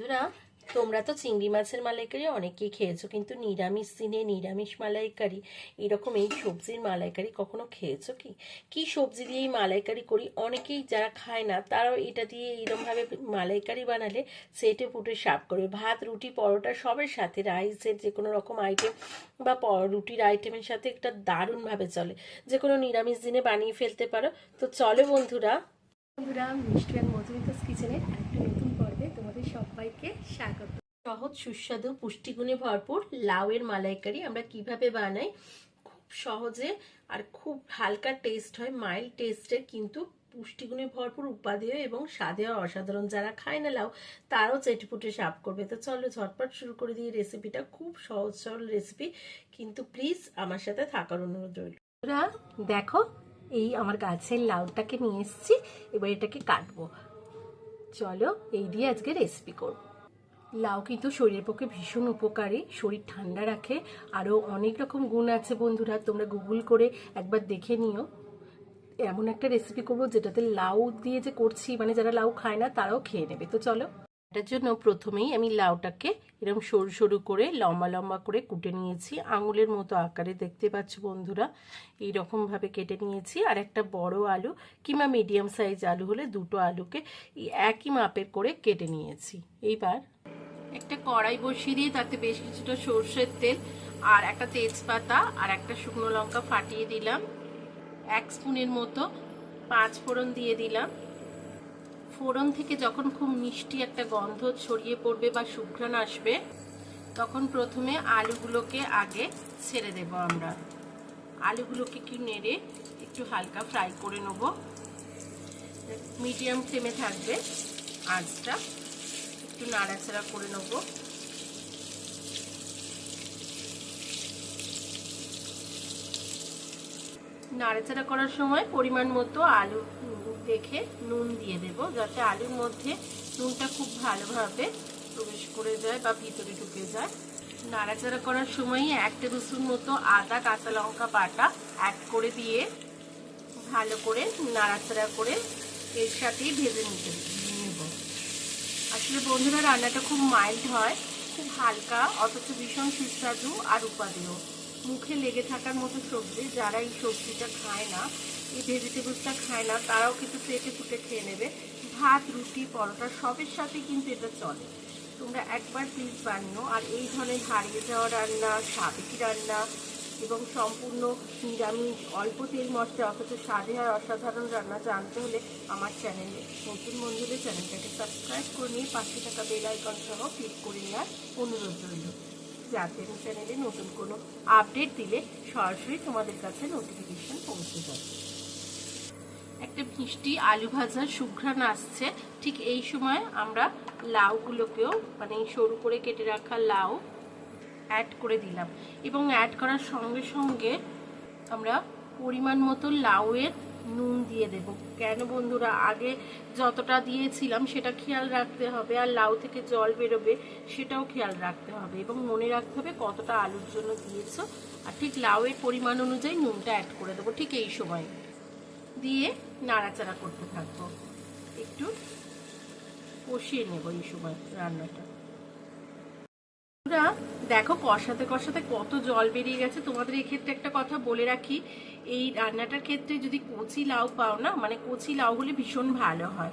বন্ধুরা, তোমরা তো চিংড়ি মাছের মালাইকারি অনেকেই খেয়েছো, কিন্তু নিরামিষ দিনে নিরামিষ মালাইকারি, এরকম এই সবজির মালাইকারি কখনো খেয়েছো কি? কি সবজি দিয়ে এই মালাইকারি করি? অনেকেই যারা খায় না, তারাও এটা দিয়ে এইরকমভাবে মালাইকারি বানালে সেটে ফুটে সাফ করবে। ভাত, রুটি, পরোটা সবের সাথে, রাইসের যে কোনো রকম আইটেম বা রুটির আইটেমের সাথে একটা দারুণভাবে চলে। যে কোনো নিরামিষ দিনে বানিয়ে ফেলতে পারো। তো চলো বন্ধুরা বন্ধুরা, মিষ্টি অ্যান্ড মধুমিতাস কিচেনের একটা নতুন পর্বে তোমাদের সবাইকে স্বাগত। সহজ, সুস্বাদু, পুষ্টিগুণে ভরপুর লাউয়ের মালাইকারি আমরা কীভাবে বানাই? খুব সহজে আর খুব হালকা টেস্ট হয় মাইল্ড টেস্টের কিন্তু পুষ্টিগুণে ভরপুর উপাদেয় এবং স্বাদেও অসাধারণ যারা খায় না লাউ, তারাও চেটেপুটে সাফ করবে। তো চলো ঝটপট শুরু করে দিয়ে রেসিপিটা খুব সহজ, সরল রেসিপি কিন্তু প্লিজ আমার সাথে থাকার অনুরোধ রইল। দেখো এই আমার গাছের লাউটাকে নিয়ে এসেছি, এবার এটাকে কাটবো। চলো এই দিয়ে আজকে রেসিপি করব। লাউ কিন্তু শরীরের পক্ষে ভীষণ উপকারী, শরীর ঠান্ডা রাখে আরও অনেক রকম গুণ আছে বন্ধুরা, তোমরা গুগল করে একবার দেখে নিও। এমন একটা রেসিপি করব যেটাতে লাউ দিয়ে যে করছি মানে যারা লাউ খায় না, তারাও খেয়ে নেবে। তো চলো। এটার জন্য প্রথমেই আমি লাউটাকে এরকম সরু সরু করে, লম্বা লম্বা করে কুটে নিয়েছি। আঙুলের মতো আকারে দেখতে পাচ্ছ বন্ধুরা এই রকম কেটে নিয়েছি। আর একটা বড় আলু কিংবা মিডিয়াম সাইজ আলু হলে দুটো আলুকে একই মাপের করে কেটে নিয়েছি। এইবার একটা কড়াই বসিয়ে দিয়ে তাতে বেশ কিছুটা সর্ষের তেল আর একটা তেজপাতা আর একটা শুকনো লঙ্কা ফাটিয়ে দিলাম। এক স্পুনের মতো পাঁচ ফোড়ন দিয়ে দিলাম। ফোড়ন থেকে যখন খুব মিষ্টি একটা গন্ধ ছড়িয়ে পড়বে বা সুঘ্রাণ আসবে, তখন প্রথমে আলুগুলোকে আগে ছেড়ে দেব আমরা। আলুগুলোকে কি নেড়ে একটু হালকা ফ্রাই করে নেব। মিডিয়াম ফ্লেমে থাকবে আঁচটা। একটু নাড়াচাড়া করে নেব। নাড়াচাড়া করার সময় পরিমাণ মতো আলু দেখে নুন দিয়ে দেব, যাতে আলুর মধ্যে নুনটা খুব ভালোভাবে প্রবেশ করে যায় বা ভিতরে ঢুকে যায়। নাড়াচাড়া করার সময় এক টেবিল স্পুন মতো আদা, কাঁচা লঙ্কা বাটা অ্যাড করে দিয়ে ভালো করে নাড়াচাড়া করে এর সাথেই ভেজে নিতে নেব। আসলে বন্ধুরা, রান্নাটা খুব মাইল্ড হয়, খুব হালকা, অথচ ভীষণ সুস্বাদু আর উপাদেয়। মুখে লেগে থাকার মতো সবজি, যারা এই সবজিটা খায় না এই ভেজিটেবলসটা খায় না, তারাও কিন্তু পেটে ফুটে খেয়ে নেবে। ভাত, রুটি, পরোটা সবের সাথে কিন্তু এটা চলে। তোমরা একবার প্লিজ বানিও। আর এই ধরনের হারিয়ে যাওয়া রান্না সাবেকি রান্না এবং সম্পূর্ণ নিরামিষ, অল্প তেল মশলা অথচ স্বাদে আর অসাধারণ রান্না জানতে হলে আমার চ্যানেলে নতুন বন্ধুদের চ্যানেলটাকে সাবস্ক্রাইব করে নিয়ে পাশে থাকা বেল আইকন সহ ক্লিক করে নেওয়ার অনুরোধ রইল। যাতে চ্যানেলে নতুন কোনো আপডেট দিলে সরাসরি তোমাদের কাছে নোটিফিকেশন পৌঁছে যাবে একটা মিষ্টি আলু ভাজার সুঘ্রাণ আসছে। ঠিক এই সময় আমরা লাউগুলোকেও মানে সরু করে কেটে রাখা লাউ অ্যাড করে দিলাম। এবং অ্যাড করার সঙ্গে সঙ্গে আমরা পরিমাণ মতো লাউয়ের নুন দিয়ে দেব। কেন বন্ধুরা, আগে যতটা দিয়েছিলাম সেটা খেয়াল রাখতে হবে আর লাউ থেকে জল বেরোবে সেটাও খেয়াল রাখতে হবে। এবং মনে রাখতে হবে কতটা আলুর জন্য দিয়েছ। আর ঠিক লাউয়ের পরিমাণ অনুযায়ী নুনটা অ্যাড করে দেবো ঠিক এই সময়। দিয়ে নাড়াচাড়া করতে থাকব। একটু কষিয়ে নেব এই সময় রান্নাটা। দেখো কষাতে কষাতে কত জল বেরিয়ে গেছে। তোমাদের এক্ষেত্রে একটা কথা বলে রাখি, এই রান্নাটার ক্ষেত্রে যদি কচি লাউ পাও না মানে কচি লাউ হলে ভীষণ ভালো হয়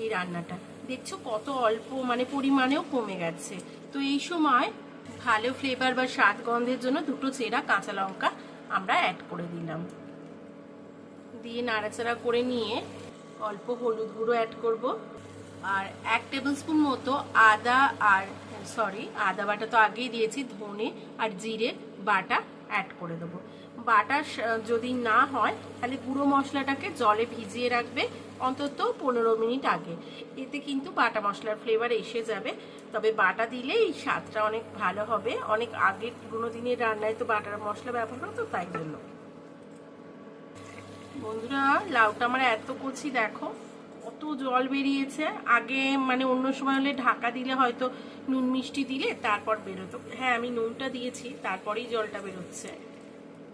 এই রান্নাটা। দেখছ কত অল্প মানে পরিমাণেও কমে গেছে। তো এই সময় ভালো ফ্লেভার বা স্বাদ গন্ধের জন্য দুটো চেরা কাঁচা লঙ্কা আমরা অ্যাড করে দিলাম। দিয়ে নাড়াচাড়া করে নিয়ে অল্প হলুদ গুঁড়ো অ্যাড করব। আর এক টেবিল স্পুন মতো আদা আর সরি আদা বাটা তো আগেই দিয়েছি, ধনে আর জিরে বাটা অ্যাড করে দেবো। বাটা যদি না হয়, তাহলে গুঁড়ো মশলাটাকে জলে ভিজিয়ে রাখবে অন্তত পনেরো মিনিট আগে। এতে কিন্তু বাটা মশলার ফ্লেভার এসে যাবে। তবে বাটা দিলে এই স্বাদটা অনেক ভালো হবে। অনেক আগের পুরোনো দিনের রান্নায় তো বাটার মশলা ব্যবহার হতো, তাই জন্য। বন্ধুরা, লাউটা আমার এত কচি, দেখো, কত জল বেরিয়েছে। আগে মানে অন্য সময় হলে ঢাকা দিলে হয়তো নুন মিষ্টি দিলে তারপর বেরোতো। হ্যাঁ আমি নুনটা দিয়েছি, তারপরেই জলটা বেরোচ্ছে।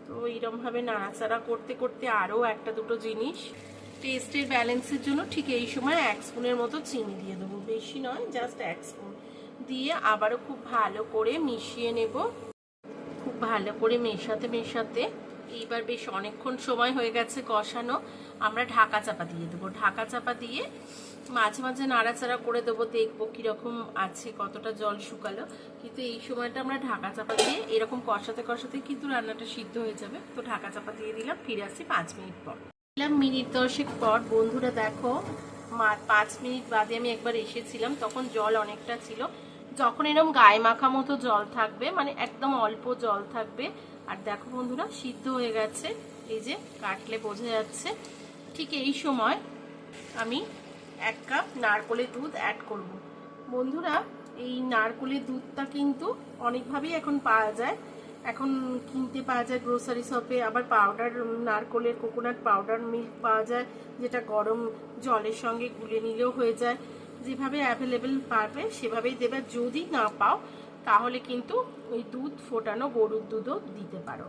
তো এইরমভাবে নাড়াচাড়া করতে করতে আরও একটা দুটো জিনিস। টেস্টের ব্যালেন্সের জন্য ঠিক এই সময় এক স্পুনের মতো চিনি দিয়ে দেবো। বেশি নয়, জাস্ট এক স্পুন। দিয়ে আবারও খুব ভালো করে মিশিয়ে নেব। খুব ভালো করে মেশাতে মেশাতে এইবার বেশ অনেকক্ষণ সময় হয়ে গেছে কষানো। আমরা ঢাকা চাপা দিয়ে দেবো। ঢাকা চাপা দিয়ে মাঝে মাঝে নাড়াচাড়া করে দেবো, দেখব কীরকম আছে, কতটা জল শুকালো। কিন্তু এই সময়টা আমরা ঢাকা চাপা দিয়ে, এরকম কষাতে কষাতে কিন্তু রান্নাটা সিদ্ধ হয়ে যাবে। তো ঢাকা চাপা দিয়ে দিলাম, ফিরে আসি পাঁচ মিনিট পর। দিলাম মিনিট দশেক পর। বন্ধুরা দেখো পাঁচ মিনিট বাদে আমি একবার এসেছিলাম, তখন জল অনেকটা ছিল। যখন এরকম গায়ে মাখা মতো জল থাকবে মানে একদম অল্প জল থাকবে আর দেখো বন্ধুরা, সিদ্ধ হয়ে গেছে। এই যে কাটলে বোঝা যাচ্ছে, ঠিক এই সময় আমি এক কাপ নারকলের দুধ অ্যাড করব। বন্ধুরা, এই নারকলের দুধটা কিন্তু অনেকভাবেই এখন পাওয়া যায়। এখন কিনতে পাওয়া যায় গ্রোসারি শপে আবার পাউডার নারকলের কোকোনাট পাউডার মিল্ক পাওয়া যায়, যেটা গরম জলের সঙ্গে গুলে নিলেও হয়ে যায়। যেভাবে অ্যাভেলেবেল পাবে সেভাবেই দেবে। যদি না পাও তাহলে কিন্তু ওই দুধ ফোটানো গরুর দুধও দিতে পারো।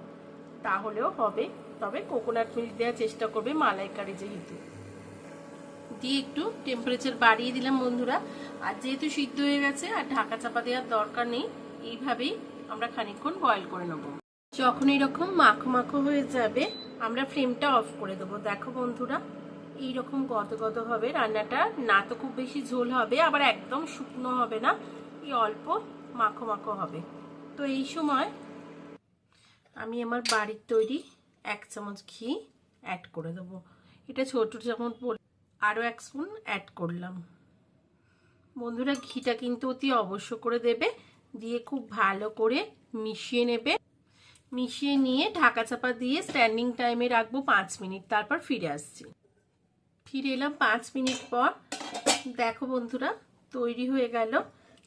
তাহলেও হবে। তবে কোকোনাট মিল্ক দেওয়ার চেষ্টা করবে মালাইকারি যেহেতু। দিয়ে একটু টেম্পারেচার বাড়িয়ে দিলাম বন্ধুরা। আর যেহেতু সিদ্ধ হয়ে গেছে আর ঢাকা চাপা দেওয়ার দরকার নেই, এইভাবেই আমরা খানিকক্ষণ বয়েল করে নেব। যখন এরকম মাখো মাখো হয়ে যাবে, আমরা ফ্লেমটা অফ করে দেবো। দেখো বন্ধুরা, এইরকম গত গত হবে। রান্নাটা না তো খুব বেশি ঝোল হবে, আবার একদম শুকনো হবে না। এই অল্প মাখো মাখো হবে। তো এই সময় আমি আমার বাড়ির তৈরি এক চামচ ঘি অ্যাড করে দেবো। এটা ছোট চামচ আরও এক স্পুন অ্যাড করলাম। বন্ধুরা, ঘিটা কিন্তু অতি অবশ্য করে দেবে, দিয়ে খুব ভালো করে মিশিয়ে নেবে। মিশিয়ে নিয়ে ঢাকা চাপা দিয়ে স্ট্যান্ডিং টাইমে রাখব পাঁচ মিনিট, তারপর ফিরে আসছি। ফিরে এলাম পাঁচ মিনিট পর। দেখো বন্ধুরা, তৈরি হয়ে গেল।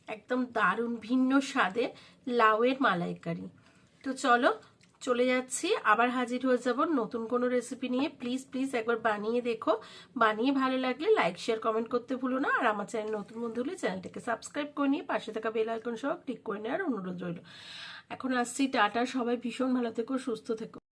একদম দারুণ, ভিন্ন স্বাদের লাউয়ের মালাইকারি। তো চলো, চলে যাচ্ছি, আবার হাজির হয়ে যাব নতুন কোনো রেসিপি নিয়ে। প্লিজ প্লিজ একবার বানিয়ে দেখো। বানিয়ে ভালো লাগলে লাইক শেয়ার কমেন্ট করতে ভুলো না। আর আমার চ্যানেল নতুন বন্ধু হলে চ্যানেলটাকে সাবস্ক্রাইব করে নিয়ে পাশে থাকা বেল আইকন সহ ক্লিক করে নেওয়ার অনুরোধ রইল। এখন আসছি, টাটা, সবাই ভীষণ ভালো থেকো, সুস্থ থেকো।